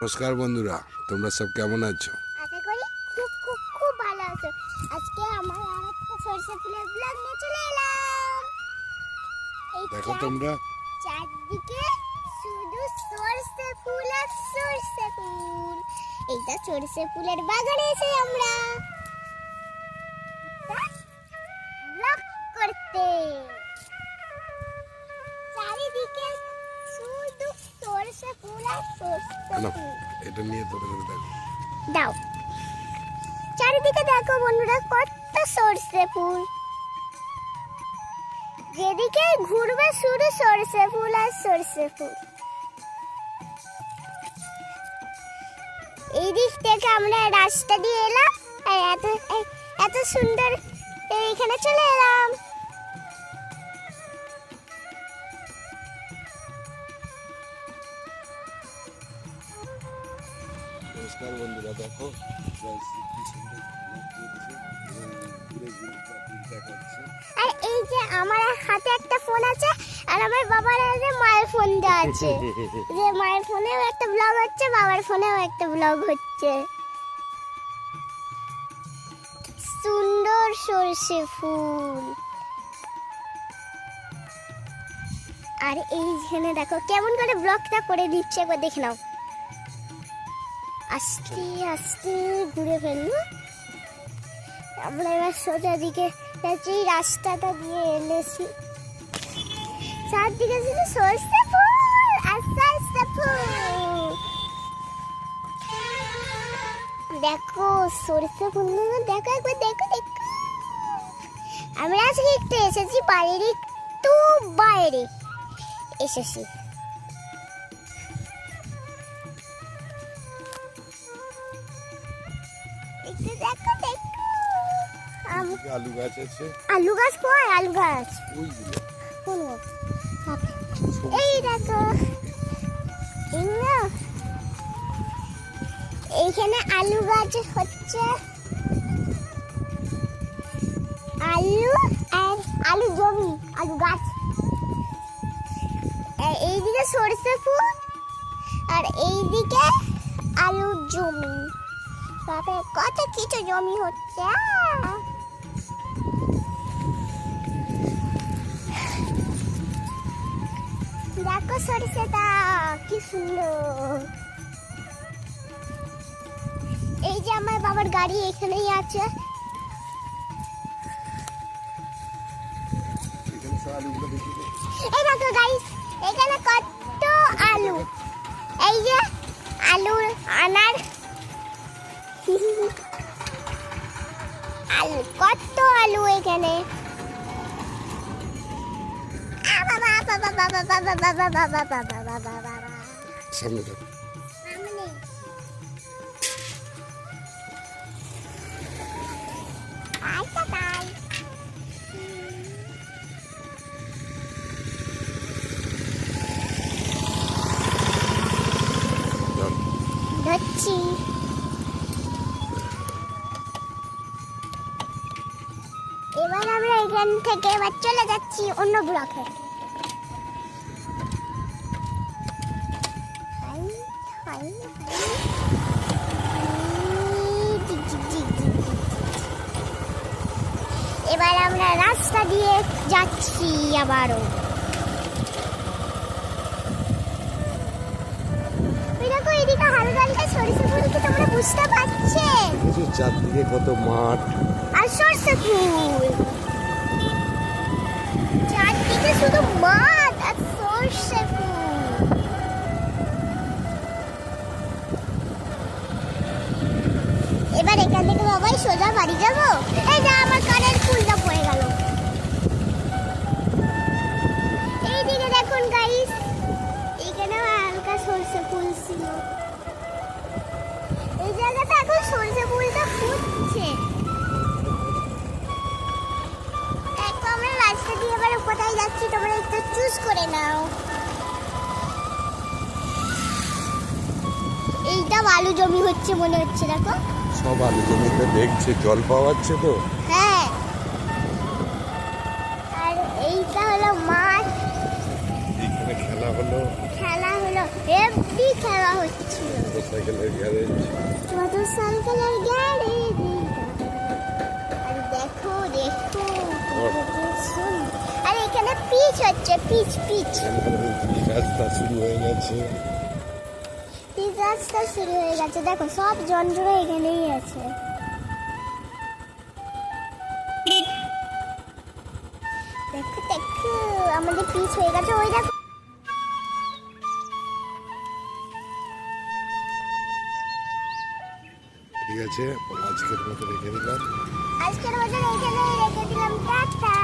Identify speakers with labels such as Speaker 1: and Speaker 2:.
Speaker 1: নমস্কার বন্ধুরা তোমরা সব কেমন আছো?
Speaker 2: আশা করি খুব খুব খুব ভালো আছো। আজকে আমার সরষে ফুলের ব্লগ নিয়ে চলে এলাম।
Speaker 1: দেখো তোমরা।
Speaker 2: চারদিকে শুধু সরষে ফুল আর সরষে ফুল। এইটা সরষে ফুলের বাগানে এসে আমরা।
Speaker 1: এটা নিয়ে ধরে ধরে দেখো।
Speaker 2: দাও। চারিদিকে দেখো বন্ধুরা কত সরষে ফুল। যেদিকে ঘুরবে শুধু সরষে ফুল আর সরষে ফুল। এই দিক থেকে আমরা রাস্তা দিয়ে এলাম আর এত এত সুন্দর এখানে চলে এলাম।
Speaker 1: নমস্কার বন্ধুরা দেখো
Speaker 2: আর এই যে আমার হাতে একটা ফোন আছে আর আমার বাবার মায়ের ফোন দেওয়া আছে। যে মায়ের ফোনেও একটা ব্লগ হচ্ছে বাবার ফোনেও একটা ব্লগ হচ্ছে। সুন্দর সর্ষে ফুল। আর এইখানে দেখো কেমন করে ব্লগটা করে দিচ্ছে একবার দেখে নাও। আস্তে আস্তে ঘুরে ফেলল। আমরা এবার সোজা দিকে যাচ্ছি, রাস্তাটা দিয়ে এনেছি চারদিকে শুধু সরষে ফুল আস্তে আস্তে ফুল। দেখো, সরষে ফুলগুলো দেখো, একবার দেখো দেখো। আমরা আজকে একটু এসেছি বাড়ির একটু বাইরে। এসেছি।
Speaker 1: আলু গাছ আছে।
Speaker 2: আলু গাছ কয় আলু গাছ। কোন এই দেখো। এইখানে আলু গাছ হচ্ছে। আলু আর আলু জমি আলু গাছ। আর এইদিকে সরষে ফুল আর এইদিকে আলুর জমি। তারপরে কত কিছু জমি হচ্ছে দেখো সরিষাটা, কি সুন্দর। এই যে আমার বাবার গাড়ি এখানেই আছে। এই দেখো গাইস এখানে কত আলু। এই যে আলু আনার আলু কত আলু এখানে
Speaker 1: সামনে দেখো
Speaker 2: আমরা থেকে এবার চলে যাচ্ছি অন্য ব্লকে। এবার আমরা রাস্তা দিয়ে যাচ্ছি আবারও। ওই দেখো এদিকে হালকা হালকা সরিষা ফুল কি তোমরা বুঝতে
Speaker 1: দেখেছ চারদিকে কত মাঠ।
Speaker 2: আর সরষে ফুল। চারদিকে শুধু মাঠ আর সরষে এবার এখান থেকে বাবাই সোজা বাড়ি যাব? এই যে, আমার কানের ফুলটা পড়ে গেল। এইদিকে দেখুন গাইস এখানে হালকা সরষে ফুল ছিল। এই জায়গাটা এখন সরষে ফুলটা ফুটছে। কোথায় যাচ্ছি তোমরা একটু চুজ করে নাও। এইটা বালু জমি হচ্ছে মনে হচ্ছে দেখো।
Speaker 1: সব আলু জমিতে দেখছে জল পাওয়াচ্ছে তো।
Speaker 2: হ্যাঁ। আর এইটা হলো মাঠ।
Speaker 1: এখানে খেলা হলো।
Speaker 2: খেলা হলো হেভি খেলা হচ্ছিল।
Speaker 1: মোটরসাইকেলের গ্যারেজ।
Speaker 2: মোটরসাইকেলের গাড়ি আর দেখো দেখো কত সুন্দর। এখানে পিচ হচ্ছে পিচ পিচ।
Speaker 1: রাস্তা শুরু হয়ে গেছে।
Speaker 2: পিচ রাস্তা শুরু হয়ে গেছে। দেখো সব যন্ত্র এখানেই আছে। দেখো দেখো আমাদের পিচ হয়ে গেছে। ওই দেখো।
Speaker 1: ঠিক আছে আজকের মতো রেখে দিলাম।
Speaker 2: আজকের এখানে রেখে দিলাম। টাটা।